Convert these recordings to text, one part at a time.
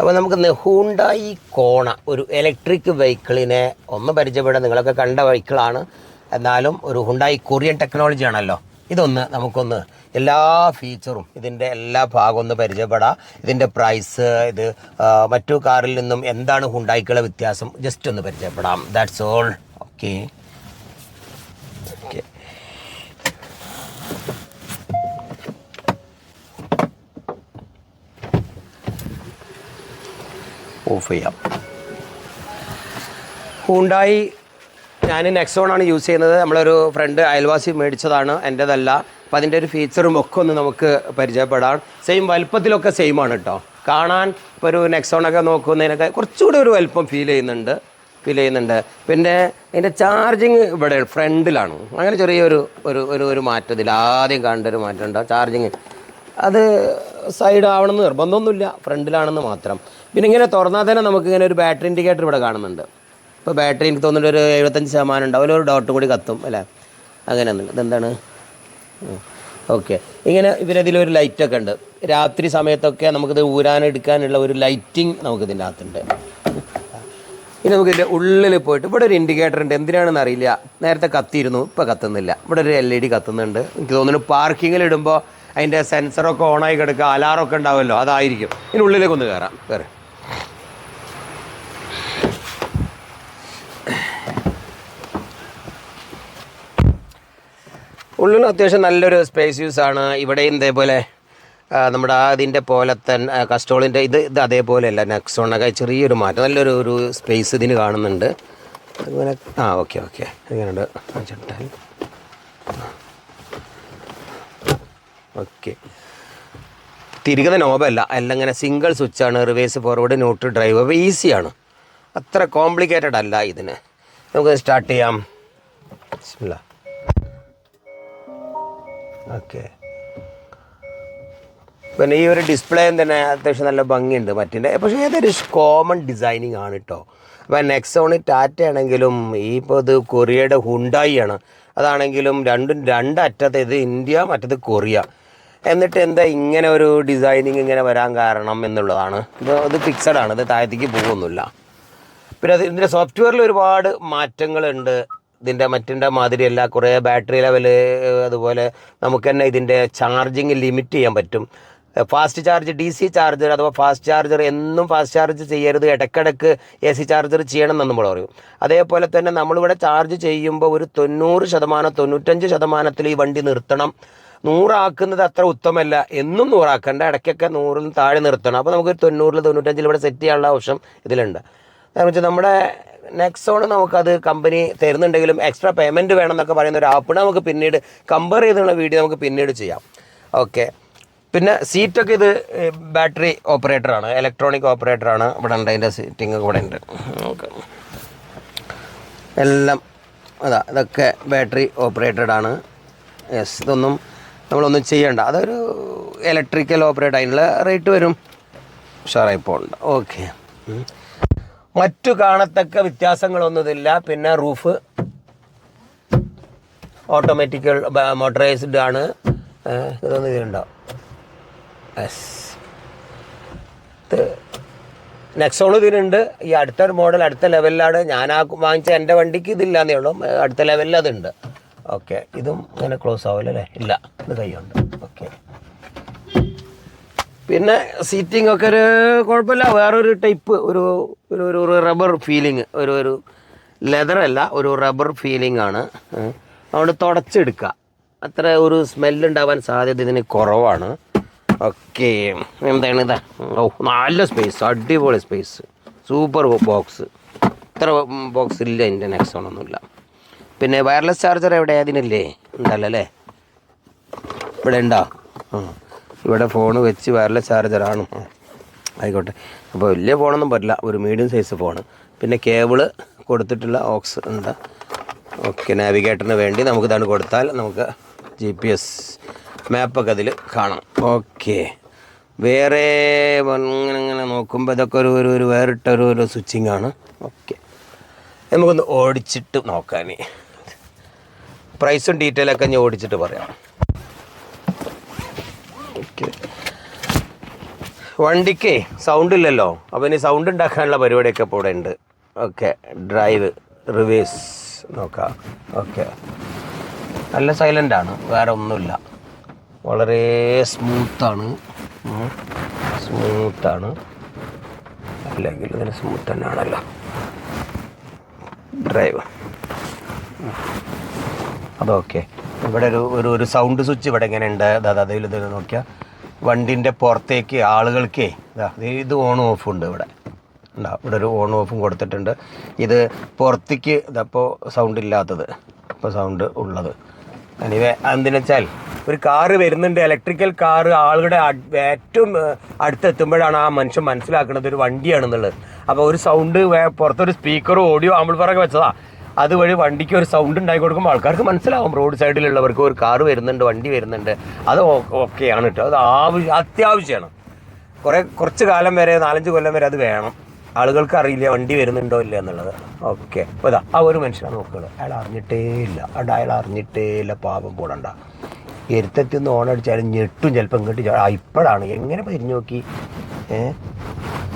അപ്പോൾ നമുക്ക് ഹൂണ്ടായി കോണ ഒരു ഇലക്ട്രിക് വെഹിക്കിളിനെ ഒന്ന് പരിചയപ്പെടാൻ നിങ്ങളൊക്കെ കണ്ട വെഹിക്കിളാണ് എന്നാലും ഒരു ഹുണ്ടായി കൊറിയൻ ടെക്നോളജി ആണല്ലോ. ഇതൊന്ന് നമുക്കൊന്ന് എല്ലാ ഫീച്ചറും ഇതിന്റെ എല്ലാ ഭാഗവും ഒന്ന് പരിചയപ്പെടാം. ഇതിന്റെ പ്രൈസ് ഇത് മറ്റു കാറിൽ നിന്നും എന്താണ് ഹുണ്ടായിക്കുള്ള വ്യത്യാസം? ജസ്റ്റ് ഒന്ന് പരിചയപ്പെടാം. ദാറ്റ്സ് ഓൾ ഓക്കെ ഓഫ് ചെയ്യാം. ഹുണ്ടായി ഞാൻ നെക്സോണാണ് യൂസ് ചെയ്യുന്നത്. നമ്മളൊരു ഫ്രണ്ട് അയൽവാസി മേടിച്ചതാണ്. എന്റെതല്ല അപ്പം അതിന്റെ ഒരു ഫീച്ചറും ഒക്കെ ഒന്ന് നമുക്ക് പരിചയപ്പെടാം. സെയിം വലുപ്പത്തിലൊക്കെ സെയിം ആണ് കേട്ടോ കാണാൻ ഇപ്പോൾ ഒരു നെക്സോണൊക്കെ നോക്കുന്നതിനൊക്കെ കുറച്ചുകൂടി ഒരു വലുപ്പം ഫീൽ ചെയ്യുന്നുണ്ട്. ഫീൽ ചെയ്യുന്നുണ്ട്. പിന്നെ അതിന്റെ ചാർജിങ് ഇവിടെ ഫ്രണ്ടിലാണ് അങ്ങനെ ചെറിയൊരു ഒരു ഒരു ഒരു മാറ്റത്തിൽ ആദ്യം കാണേണ്ട ഒരു മാറ്റം ഉണ്ടാവും. ചാർജിങ് അത് സൈഡ് ആവണമെന്ന് നിർബന്ധമൊന്നുമില്ല ഫ്രണ്ടിലാണെന്ന് മാത്രം. പിന്നെ ഇങ്ങനെ തുറന്നാൽ തന്നെ നമുക്ക് ഇങ്ങനെ ഒരു ബാറ്ററി ഇൻഡിക്കേറ്റർ ഇവിടെ കാണുന്നുണ്ട്. ഇപ്പോൾ ബാറ്ററി എനിക്ക് തോന്നുന്നുണ്ട് ഒരു എഴുപത്തഞ്ച് ശതമാനം ഉണ്ടാവും അതിലൊരു ഡോട്ട് കൂടി കത്തും അല്ലേ? അങ്ങനെ ഒന്നുമില്ല ഇതെന്താണ്? ഓക്കെ ഇങ്ങനെ ഇവരതിലൊരു ലൈറ്റൊക്കെ ഉണ്ട്. രാത്രി സമയത്തൊക്കെ നമുക്കിത് ഊരാനെടുക്കാനുള്ള ഒരു ലൈറ്റിംഗ് നമുക്കിതിന്റെ അകത്തുണ്ട്. ഇനി നമുക്ക് ഇതിന്റെ ഉള്ളിൽ പോയിട്ട് ഇവിടെ ഒരു ഇൻഡിക്കേറ്റർ ഉണ്ട്. എന്തിനാണെന്ന് അറിയില്ല. നേരത്തെ കത്തിയിരുന്നു ഇപ്പോൾ കത്തുന്നില്ല. ഇവിടെ ഒരു എൽ ഇ ഡി കത്തുന്നുണ്ട്. എനിക്ക് തോന്നുന്നു പാർക്കിങ്ങിൽ ഇടുമ്പോൾ അതിന്റെ സെൻസറൊക്കെ ഓണായി കിടക്കുക അലാറൊക്കെ ഉണ്ടാവുമല്ലോ അതായിരിക്കും. ഇതിന് ഉള്ളിലേക്ക് ഒന്ന് കയറാം. കയറി ഉള്ളിൽ അത്യാവശ്യം നല്ലൊരു സ്പേസ് യൂസ് ആണ്. ഇവിടെയും ഇതേപോലെ നമ്മുടെ ആ ഇതിന്റെ പോലെ തന്നെ കസ്റ്റോളിന്റെ ഇത് ഇത് അതേപോലെയല്ല നെക്സോണൊക്കെ ചെറിയൊരു മാറ്റം. നല്ലൊരു ഒരു സ്പേസ് ഇതിന് കാണുന്നുണ്ട്. അങ്ങനെ ആ ഓക്കെ ഓക്കെ അങ്ങനെയുണ്ട് ചേട്ടാൻ ഓക്കെ. തിരികുന്ന നോബല്ല എല്ലാം ഇങ്ങനെ സിംഗിൾ സ്വിച്ചാണ് റിവേഴ്സ് ഫോർവേഡ് ന്യൂട്രൽ ഡ്രൈവ് അപ്പോൾ ഈസിയാണ് അത്ര കോംപ്ലിക്കേറ്റഡ് അല്ല ഇതിന്. നമുക്ക് സ്റ്റാർട്ട് ചെയ്യാം. ഓക്കെ. പിന്നെ ഈ ഒരു ഡിസ്പ്ലേയും തന്നെ അത്യാവശ്യം നല്ല ഭംഗിയുണ്ട് മറ്റേ പക്ഷേ ഏതൊരു കോമൺ ഡിസൈനിങ് ആണ് കേട്ടോ അപ്പോൾ നെക്സോണ് ടാറ്റ ആണെങ്കിലും ഈ ഇപ്പോൾ ഇത് കൊറിയയുടെ ഹുണ്ടായി ആണ്. അതാണെങ്കിലും രണ്ടും രണ്ടറ്റത്ത് ഇത് ഇന്ത്യ മറ്റത് കൊറിയ. എന്നിട്ട് എന്താ ഇങ്ങനെ ഒരു ഡിസൈനിങ് ഇങ്ങനെ വരാൻ കാരണം എന്നുള്ളതാണ്. ഇത് ഇത് ഫിക്സഡ് ആണ് ഇത് താഴത്തേക്ക് പോകുന്നില്ല. പിന്നെ അത് ഇതിന്റെ സോഫ്റ്റ്വെയറിൽ ഒരുപാട് മാറ്റങ്ങളുണ്ട്. ഇതിന്റെ മറ്റിന്റെ മാതിരിയല്ല കുറേ ബാറ്ററി ലെവൽ അതുപോലെ നമുക്ക് തന്നെ ഇതിന്റെ ചാർജിങ് ലിമിറ്റ് ചെയ്യാൻ പറ്റും. Fast charge D C charger അഥവാ ഫാസ്റ്റ് ചാർജർ എന്നും ഫാസ്റ്റ് ചാർജ് ചെയ്യരുത്. ഇടയ്ക്കിടയ്ക്ക് എ സി ചാർജർ ചെയ്യണം എന്ന് നമ്മൾ പറയും. അതേപോലെ തന്നെ നമ്മളിവിടെ ചാർജ് ചെയ്യുമ്പോൾ ഒരു തൊണ്ണൂറ് ശതമാനം തൊണ്ണൂറ്റഞ്ച് ശതമാനത്തിൽ ഈ വണ്ടി നിർത്തണം. നൂറാക്കുന്നത് അത്ര ഉത്തമല്ല എന്നും നൂറാക്കണ്ട. ഇടയ്ക്കൊക്കെ നൂറിൽ താഴെ നിർത്തണം. അപ്പോൾ നമുക്ക് തൊണ്ണൂറിൽ തൊണ്ണൂറ്റഞ്ചിൽ ഇവിടെ സെറ്റ് ചെയ്യാനുള്ള ഓപ്ഷൻ ഇതിലുണ്ട്. കാരണം വെച്ചാൽ നമ്മുടെ നെക്സോൺ നമുക്കത് കമ്പനി തരുന്നുണ്ടെങ്കിലും എക്സ്ട്രാ പേയ്മെന്റ് വേണം എന്നൊക്കെ പറയുന്ന ഒരു ആപ്പ് നമുക്ക് പിന്നീട് കമ്പയർ ചെയ്തുള്ള വീഡിയോ നമുക്ക് പിന്നീട് ചെയ്യാം. ഓക്കെ പിന്നെ സീറ്റൊക്കെ ഇത് ബാറ്ററി ഓപ്പറേറ്ററാണ് ഇലക്ട്രോണിക് ഓപ്പറേറ്ററാണ് ഇവിടെ ഉണ്ട്. അതിന്റെ സീറ്റിംഗ് ഇവിടെ ഉണ്ട്. എല്ലാം അതാ ഇതൊക്കെ ബാറ്ററി ഓപ്പറേറ്റഡ് ആണ്. യെസ് ഇതൊന്നും നമ്മളൊന്നും ചെയ്യണ്ട. അതൊരു ഇലക്ട്രിക്കൽ ഓപ്പറേറ്റ് അതിനുള്ള റേറ്റ് വരും. ഉഷാറായി പോകണ്ട. ഓക്കെ മറ്റു കാണത്തക്ക വ്യത്യാസങ്ങളൊന്നുമില്ല. പിന്നെ റൂഫ് ഓട്ടോമാറ്റിക്കൽ മോട്ടറൈസ്ഡ് ആണ്. ഇതൊന്നും ഇതിലുണ്ടോ എസ് ഇത് നെക്സോൺ ഇതിനുണ്ട് ഈ അടുത്തൊരു മോഡൽ അടുത്ത ലെവലിലാണ് ഞാൻ ആ വാങ്ങിച്ച എന്റെ വണ്ടിക്ക് ഇതില്ലാന്നേ ഉള്ളൂ. അടുത്ത ലെവലിൽ അതുണ്ട്. ഓക്കെ. ഇതും ഇങ്ങനെ ക്ലോസ് ആവില്ല അല്ലേ ഇല്ല. ഇത് കൈയുണ്ട്. ഓക്കെ. പിന്നെ സീറ്റിംഗ് ഒക്കെ ഒരു കുഴപ്പമില്ല. വേറൊരു ടൈപ്പ് ഒരു ഒരു ഒരു റബ്ബർ ഫീലിംഗ് ഒരു ഒരു ലെതർ അല്ല ഒരു റബ്ബർ ഫീലിംഗ് ആണ്. അതുകൊണ്ട് തുടച്ചെടുക്കുക. അത്ര ഒരു സ്മെല്ലുണ്ടാവാൻ സാധ്യത ഇതിന് കുറവാണ്. ഓക്കെ. എന്താണ് ഇതാ? ഓ നല്ല സ്പേസ് അടിപൊളി സ്പേസ് സൂപ്പർ ബോക്സ് ഇത്ര ബോക്സ് ഇല്ല എന്റെ നെക്സോൺ ഒന്നുമില്ല. പിന്നെ വയർലെസ് ചാർജർ എവിടെ? അതിനില്ലേ? ഉണ്ടല്ലോ? ഇവിടെ ഉണ്ടോ? ഇവിടെ ഫോൺ വെച്ച് വയർലെസ് ചാർജറാണ് ആയിക്കോട്ടെ. അപ്പോൾ വലിയ ഫോണൊന്നും പറ്റില്ല. ഒരു മീഡിയം സൈസ് ഫോണ് പിന്നെ കേബിൾ കൊടുത്തിട്ടുള്ള ഓക്സ് ഉണ്ട്. ഓക്കെ നാവിഗേറ്ററിന് വേണ്ടി നമുക്ക് ഇതാണ് കൊടുത്താൽ നമുക്ക് ജി പി എസ് മാപ്പൊക്കെ അതിൽ കാണാം. ഓക്കെ വേറെ ഇങ്ങനെ നോക്കുമ്പോൾ ഇതൊക്കെ ഒരു ഒരു ഒരു വേറിട്ട ഒരു ഒരു സ്വിച്ചിങ് ആണ്. ഓക്കെ നമുക്കൊന്ന് ഓടിച്ചിട്ട് നോക്കാൻ പ്രൈസും ഡീറ്റെയിലൊക്കെ ഞാൻ ഓടിച്ചിട്ട് പറയാം. വണ്ടിക്ക് സൗണ്ട് ഇല്ലല്ലോ. അപ്പോൾ ഇനി സൗണ്ട് ഉണ്ടാക്കാനുള്ള പരിപാടിയൊക്കെ ഇപ്പോൾ ഇവിടെ ഉണ്ട്. ഓക്കെ ഡ്രൈവ് റിവേഴ്സ് നോക്കാം. ഓക്കെ നല്ല സൈലന്റാണ് വേറെ ഒന്നുമില്ല. വളരെ സ്മൂത്താണ് സ്മൂത്താണ് അല്ലെങ്കിൽ ഇതിന് സ്മൂത്ത് തന്നെയാണല്ലോ. ഡ്രൈവ് അതൊക്കെ. ഇവിടെ ഒരു ഒരു ഒരു സൗണ്ട് സ്വിച്ച് ഇവിടെ ഇങ്ങനെ ഉണ്ട്. അതായത് അതിൽ ഇത് നോക്കിയാൽ വണ്ടിന്റെ പുറത്തേക്ക് ആളുകൾക്ക് ഇതാ ഓൺ ഓഫ് ഉണ്ട് ഇവിടെ. ഉണ്ടാവും ഇവിടെ ഒരു ഓൺ ഓഫും കൊടുത്തിട്ടുണ്ട്. ഇത് പുറത്തേക്ക് ഇതപ്പോൾ സൗണ്ട് ഇല്ലാത്തത്. ഇപ്പോൾ സൗണ്ട് ഉള്ളത്. എനിവേ എന്തിനു വെച്ചാൽ ഒരു കാറ് വരുന്നുണ്ട്. ഇലക്ട്രിക്കൽ കാറ് ആളുകളുടെ ഏറ്റവും അടുത്തെത്തുമ്പോഴാണ് ആ മനുഷ്യൻ മനസ്സിലാക്കുന്നത് ഒരു വണ്ടിയാണെന്നുള്ളത്. അപ്പോൾ ഒരു സൗണ്ട് പുറത്തൊരു സ്പീക്കറോ ഓഡിയോ ആമ്പിൾഫറൊക്കെ വെച്ചതാ. അതുവഴി വണ്ടിക്ക് ഒരു സൗണ്ട് ഉണ്ടാക്കി കൊടുക്കുമ്പോൾ ആൾക്കാർക്ക് മനസ്സിലാവും. റോഡ് സൈഡിലുള്ളവർക്ക് ഒരു കാറ് വരുന്നുണ്ട് വണ്ടി വരുന്നുണ്ട്. അത് ഓക്കെയാണ് കേട്ടോ. അത് ആവശ്യം അത്യാവശ്യമാണ്. കുറേ കുറച്ച് കാലം വരെ നാലഞ്ച് കൊല്ലം വരെ അത് വേണം. ആളുകൾക്ക് അറിയില്ല വണ്ടി വരുന്നുണ്ടോ ഇല്ല എന്നുള്ളത്. ഓക്കെ. അപ്പോൾ ഇതാ ആ ഒരു മനുഷ്യനാണ് നോക്കുന്നത് അയാൾ അറിഞ്ഞിട്ടേ ഇല്ല. അവിടെ അയാൾ അറിഞ്ഞിട്ടേ ഇല്ല. പാപം പോടണ്ട. എരുത്തത്തിൽ ഒന്ന് ഓണടിച്ചാലും ഞെട്ടും ചിലപ്പോൾ ഇങ്ങോട്ട് ആ ഇപ്പോഴാണ്. എങ്ങനെ തിരിഞ്ഞു നോക്കി? ഏ?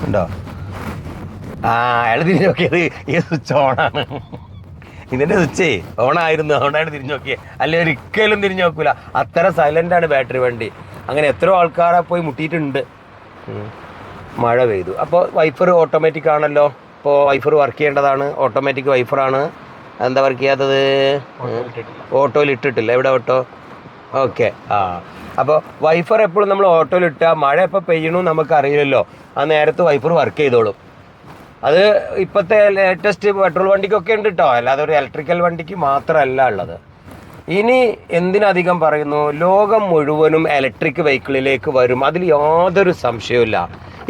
ഉണ്ടോ? ആ അയാൾ തിരിഞ്ഞു നോക്കിയത് ഈ സ്വിച്ച് ഓണാണ് ഇതിന്റെ സ്വിച്ചേ ഓണായിരുന്നു. ഓണായിട്ട് തിരിഞ്ഞു നോക്കിയേ. അല്ലെ ഒരിക്കലും തിരിഞ്ഞു നോക്കൂല. അത്ര സൈലന്റ് ആണ് ബാറ്ററി വണ്ടി. അങ്ങനെ എത്രയോ ആൾക്കാരെ പോയി മുട്ടിയിട്ടുണ്ട്. മഴ പെയ്തു. അപ്പോൾ വൈഫർ ഓട്ടോമാറ്റിക് ആണല്ലോ. ഇപ്പോൾ വൈഫർ വർക്ക് ചെയ്യേണ്ടതാണ്. ഓട്ടോമാറ്റിക് വൈഫറാണ് എന്താ വർക്ക് ചെയ്യാത്തത്? ഓട്ടോയിൽ ഇട്ടിട്ടില്ല. എവിടെ ഓട്ടോ ഓക്കെ ആ. അപ്പോൾ വൈഫർ എപ്പോഴും നമ്മൾ ഓട്ടോയിൽ ഇട്ടാൽ മഴ എപ്പോൾ പെയ്യണു നമുക്ക് അറിയില്ലല്ലോ ആ നേരത്ത് വൈഫർ വർക്ക് ചെയ്തോളും. അത് ഇപ്പോഴത്തെ ലേറ്റസ്റ്റ് പെട്രോൾ വണ്ടിക്കൊക്കെ ഉണ്ട് കേട്ടോ അല്ലാതെ ഒരു ഇലക്ട്രിക്കൽ വണ്ടിക്ക് മാത്രമല്ല ഉള്ളത്. ഇനി എന്തിനധികം പറയുന്നു? ലോകം മുഴുവനും ഇലക്ട്രിക് വെഹിക്കിളിലേക്ക് വരും. അതിൽ യാതൊരു സംശയവുമില്ല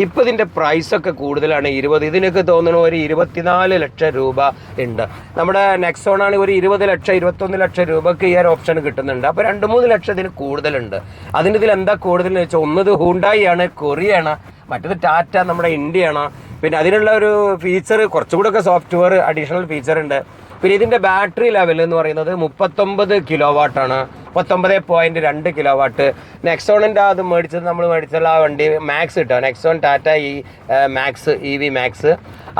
ഇപ്പം ഇതിന്റെ പ്രൈസൊക്കെ കൂടുതലാണ്. ഇരുപത് ഇതിനൊക്കെ തോന്നുന്നു ഒരു ഇരുപത്തിനാല് ലക്ഷം രൂപ ഉണ്ട്. നമ്മുടെ നെക്സോൺ ആണെങ്കിൽ ഒരു ഇരുപത് ലക്ഷം ഇരുപത്തൊന്ന് ലക്ഷം രൂപക്ക് ഈ ഒരു ഓപ്ഷൻ കിട്ടുന്നുണ്ട്. അപ്പോൾ രണ്ട് മൂന്ന് ലക്ഷം ഇതിന് കൂടുതലുണ്ട്. അതിന് ഇതിൽ എന്താ കൂടുതൽ എന്ന് വെച്ചാൽ ഒന്നത് ഹൂണ്ടായി ആണ് കൊറിയാണ് മറ്റത് ടാറ്റ നമ്മുടെ ഇന്ത്യയാണ്. പിന്നെ അതിനുള്ള ഒരു ഫീച്ചർ കുറച്ചുകൂടെ ഒക്കെ സോഫ്റ്റ്വെയർ അഡീഷണൽ ഫീച്ചർ ഉണ്ട്. പിന്നെ ഇതിന്റെ ബാറ്ററി ലെവൽ എന്ന് പറയുന്നത് മുപ്പത്തൊമ്പത് കിലോ വാട്ടാണ് മുപ്പത്തൊമ്പത് പോയിന്റ് രണ്ട് കിലോ വാട്ട് നെക്സോണിന്റെ അത് മേടിച്ചത് നമ്മൾ മേടിച്ചുള്ള ആ വണ്ടി മാക്സ് കിട്ടുക Nexon Tata E max E V max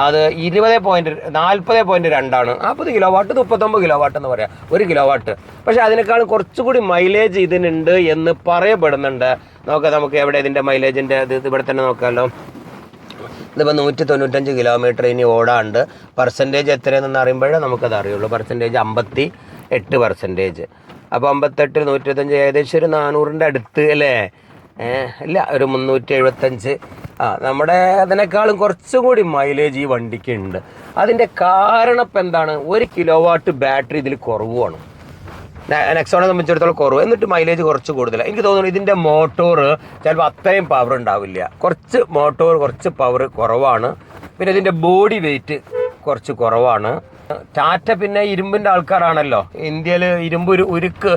അത് ഇരുപത് പോയിന്റ് നാൽപ്പത് പോയിന്റ് രണ്ടാണ്. നാൽപ്പത് കിലോ വാട്ട് മുപ്പത്തൊമ്പത് കിലോ വാട്ട് എന്ന് പറയാം. ഒരു കിലോ വാട്ട് പക്ഷെ അതിനേക്കാളും കുറച്ചുകൂടി മൈലേജ് ഇതിനുണ്ട് എന്ന് പറയപ്പെടുന്നുണ്ട്. നോക്കാം നമുക്ക് എവിടെ ഇതിന്റെ മൈലേജിന്റെ ഇത് ഇവിടെ തന്നെ നോക്കാമല്ലോ ഇതിപ്പോൾ നൂറ്റി തൊണ്ണൂറ്റഞ്ച് കിലോമീറ്റർ ഇനി ഓടാണ്ട് പെർസെന്റേജ് എത്രയെന്ന് അറിയുമ്പോഴേ നമുക്കത് അറിയുള്ളൂ. പെർസെന്റേജ് അമ്പത്തി എട്ട് പെർസെന്റേജ് അപ്പോൾ അമ്പത്തെട്ട് നൂറ്റത്തഞ്ച് ഏകദേശം ഒരു നാനൂറിന്റെ അടുത്ത് അല്ലേ? ഇല്ല ഒരു മുന്നൂറ്റി എഴുപത്തഞ്ച് ആ നമ്മുടെ അതിനേക്കാളും കുറച്ചുകൂടി മൈലേജ് ഈ വണ്ടിക്ക് ഉണ്ട്. അതിന്റെ കാരണം ഇപ്പം എന്താണ്? ഒരു കിലോ വാട്ട് ബാറ്ററി ഇതിൽ കുറവുമാണ് നെക്സോണെ സംബന്ധിച്ചിടത്തോളം കുറവ്. എന്നിട്ട് മൈലേജ് കുറച്ച് കൂടുതലാണ് എനിക്ക് തോന്നുന്നു ഇതിന്റെ മോട്ടോർ ചിലപ്പോൾ അത്രയും പവർ ഉണ്ടാവില്ല. കുറച്ച് മോട്ടോർ കുറച്ച് പവർ കുറവാണ്. പിന്നെ ഇതിന്റെ ബോഡി വെയിറ്റ് കുറച്ച് കുറവാണ്. ടാറ്റ പിന്നെ ഇരുമ്പിന്റെ ആൾക്കാരാണല്ലോ. ഇന്ത്യയിൽ ഇരുമ്പ് ഒരു ഉരുക്ക്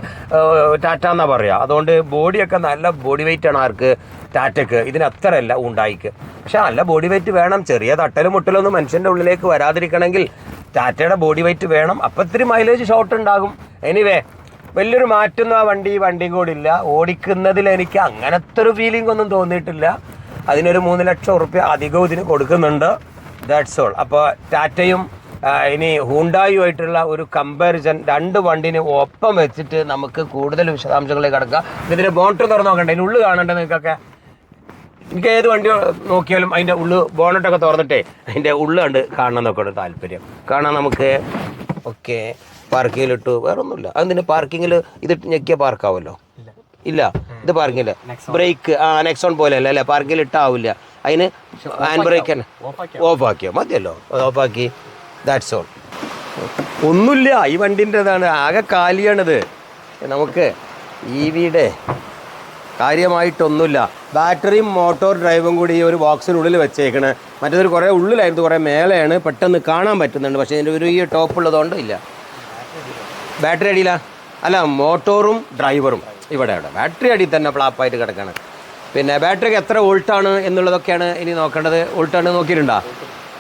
ടാറ്റ എന്നാ പറയുക അതുകൊണ്ട് ബോഡിയൊക്കെ നല്ല ബോഡി വെയിറ്റ് ആണ് ആർക്ക് ടാറ്റയ്ക്ക് ഇതിന് അത്രയല്ല ഉണ്ടായിക്ക് പക്ഷെ നല്ല ബോഡി വെയിറ്റ് വേണം. ചെറിയ തട്ടലും മുട്ടലൊന്നും മനുഷ്യന്റെ ഉള്ളിലേക്ക് വരാതിരിക്കണമെങ്കിൽ ടാറ്റയുടെ ബോഡി വെയിറ്റ് വേണം. അപ്പം ഇത്തിരി മൈലേജ് ഷോർട്ട് ഉണ്ടാകും. എനിവേ വലിയൊരു മാറ്റൊന്നും ആ വണ്ടി വണ്ടിയും കൂടി ഇല്ല. ഓടിക്കുന്നതിൽ എനിക്ക് അങ്ങനത്തെ ഒരു ഫീലിംഗ് ഒന്നും തോന്നിയിട്ടില്ല. അതിനൊരു മൂന്ന് ലക്ഷം ഉറുപ്പ്യ അധികം ഇതിന് കൊടുക്കുന്നുണ്ട്. ദാറ്റ്സ് ഓൾ അപ്പോൾ ടാറ്റയും ഇനി ഹൂണ്ടായുമായിട്ടുള്ള ഒരു കമ്പാരിസൺ രണ്ട് വണ്ടിന് ഒപ്പം വെച്ചിട്ട് നമുക്ക് കൂടുതൽ വിശദാംശങ്ങളിലേക്ക് കിടക്കാം. ഇതിന്റെ ബോണ്ട് തുറന്ന് നോക്കണ്ടേ? ഇതിന്റെ ഉള്ളു കാണണ്ടേ നിങ്ങൾക്കൊക്കെ? എനിക്ക് ഏത് വണ്ടി നോക്കിയാലും അതിന്റെ ഉള്ളു ബോണറ്റൊക്കെ തുറന്നിട്ടേ അതിന്റെ ഉള്ളു കണ്ട് കാണണം എന്നൊക്കെ താല്പര്യം. കാണാം നമുക്ക്. ഓക്കെ പാർക്കിങ്ങിലിട്ടു. വേറെ ഒന്നുമില്ല അതിന് പാർക്കിങ്ങിൽ ഇത് ഞെക്കിയ പാർക്കാവുമല്ലോ ഇല്ല. ഇത് പാർക്കിങ്ങില്ല ബ്രേക്ക്. ആ നെക്സോൺ പോലെ അല്ല? അല്ലേ പാർക്കിങ്ങിൽ ഇട്ടാവില്ല അതിന് ഹാൻഡ് ബ്രേക്ക് തന്നെ ഓഫ് ആക്കിയോ മതിയല്ലോ. ഓഫാക്കി. ദാറ്റ്സ് ഓൾ ഒന്നുമില്ല. ഈ വണ്ടിന്റെതാണ് ആകെ കാലിയാണിത്. നമുക്ക് ഇ വിയുടെ കാര്യമായിട്ടൊന്നുമില്ല. ബാറ്ററിയും മോട്ടോർ ഡ്രൈവും കൂടി ഈ ഒരു ബോക്സിനുള്ളിൽ വെച്ചേക്കണ്. മറ്റേതൊരു കുറേ ഉള്ളിലായിരുന്നു. കുറേ മേലെയാണ് പെട്ടെന്ന് കാണാൻ പറ്റുന്നുണ്ട്. പക്ഷേ ഇതിന്റെ ഒരു ഈ ടോപ്പ് ഉള്ളതുകൊണ്ട് ഇല്ല. ബാറ്ററി അടിയില? അല്ല മോട്ടോറും ഡ്രൈവറും ഇവിടെ ഇവിടെ ബാറ്ററി അടിയിൽ തന്നെ ഫ്ലാപ്പായിട്ട് കിടക്കുകയാണ് പിന്നെ ബാറ്ററിക്ക് എത്ര വോൾട്ടാണ് എന്നുള്ളതൊക്കെയാണ് ഇനി നോക്കേണ്ടത്. വോൾട്ടാണ് നോക്കിയിട്ടുണ്ടോ?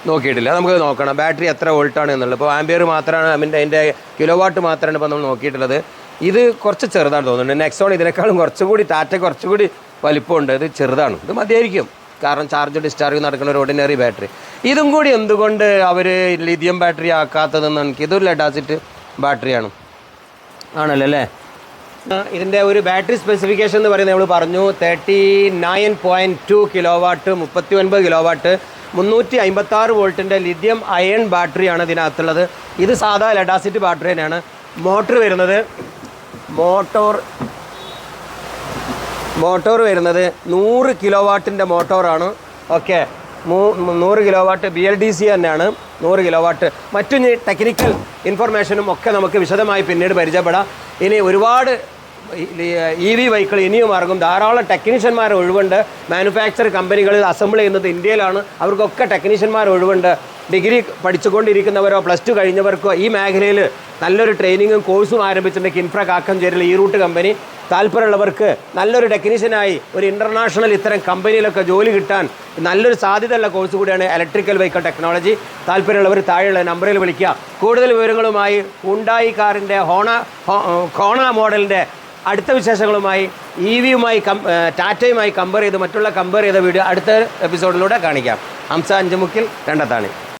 നോക്കിയിട്ടില്ല. നമുക്ക് നോക്കണം. ബാറ്ററി എത്ര വോൾട്ടാണ് എന്നുള്ളത്. ഇപ്പോൾ ആംബിയർ മാത്രമാണ് അതിന്റെ അതിന്റെ കിലോ വാട്ട് മാത്രമാണ് ഇപ്പോൾ നമ്മൾ നോക്കിയിട്ടുള്ളത്. ഇത് കുറച്ച് ചെറുതാണ് തോന്നുന്നുണ്ട്. നെക്സോൺ ഇതിനേക്കാളും കുറച്ചുകൂടി ടാറ്റ കുറച്ചുകൂടി വലിപ്പമുണ്ട്. ഇത് ചെറുതാണ്. ഇത് മതിയായിരിക്കും. കാരണം ചാർജ് ഡിസ്ചാർജ് നടക്കുന്ന ഒരു ഓർഡിനറി ബാറ്ററി. ഇതും കൂടി എന്തുകൊണ്ട് അവർ ലിഥിയം ബാറ്ററി ആക്കാത്തതെന്ന് എനിക്ക് ഇതൊരു ലെഡാസിറ്റ് ബാറ്ററിയാണ് ആണല്ലോ അല്ലേ ഇതിന്റെ ഒരു ബാറ്ററി സ്പെസിഫിക്കേഷൻ എന്ന് പറയുന്നത് നമ്മൾ പറഞ്ഞു thirty nine point two kilo watt മുപ്പത്തി ഒൻപത് കിലോ വാട്ട് മുന്നൂറ്റി അമ്പത്താറ് വോൾട്ടിന്റെ ലിഥിയം അയൺ ബാറ്ററിയാണ് ഇതിനകത്തുള്ളത്. ഇത് സാധാ ലഡാസിറ്റി ബാറ്ററി തന്നെയാണ്. മോട്ടോർ വരുന്നത് മോട്ടോർ മോട്ടോർ വരുന്നത് നൂറ് കിലോ വാട്ടിന്റെ മോട്ടോറാണ്. ഓക്കെ നൂറ് kilowatt B L D C തന്നെയാണ്. നൂറ് കിലോ വാട്ട് മറ്റു ടെക്നിക്കൽ ഇൻഫർമേഷനും ഒക്കെ നമുക്ക് വിശദമായി പിന്നീട് പരിചയപ്പെടാം. ഇനി ഒരുപാട് ഇ വി വൈക്കിൾ ഇനിയും ഇറങ്ങും. ധാരാളം ടെക്നീഷ്യന്മാർ ഒഴിവുണ്ട്. മാനുഫാക്ചർ കമ്പനികളിൽ അസംബിൾ ചെയ്യുന്നത് ഇന്ത്യയിലാണ്. അവർക്കൊക്കെ ടെക്നീഷ്യന്മാർ ഒഴിവുണ്ട്. ഡിഗ്രി പഠിച്ചുകൊണ്ടിരിക്കുന്നവരോ പ്ലസ് ടു കഴിഞ്ഞവർക്കോ ഈ മേഖലയിൽ നല്ലൊരു ട്രെയിനിങ്ങും കോഴ്സും ആരംഭിച്ചിട്ടുണ്ട് ഇൻഫ്ര കാക്കഞ്ചേരിയിൽ ഈ റൂട്ട് കമ്പനി. താല്പര്യമുള്ളവർക്ക് നല്ലൊരു ടെക്നീഷ്യനായി ഒരു ഇന്റർനാഷണൽ ഇത്തരം കമ്പനിയിലൊക്കെ ജോലി കിട്ടാൻ നല്ലൊരു സാധ്യതയുള്ള കോഴ്സ് കൂടിയാണ് ഇലക്ട്രിക്കൽ വെഹിക്കിൾ ടെക്നോളജി. താല്പര്യമുള്ളവർ താഴെയുള്ള നമ്പറിൽ വിളിക്കുക. കൂടുതൽ വിവരങ്ങളുമായി ഉണ്ടായി കാറിന്റെ ഹോണ ഹോണ മോഡലിന്റെ അടുത്ത വിശേഷങ്ങളുമായി ഇ വിയുമായി കം ടാറ്റയുമായി കമ്പയർ ചെയ്ത് മറ്റുള്ള കമ്പയർ ചെയ്ത വീഡിയോ അടുത്ത എപ്പിസോഡിലൂടെ കാണിക്കാം. ഹംസ അഞ്ചുമുക്കിൽ രണ്ടത്താണി.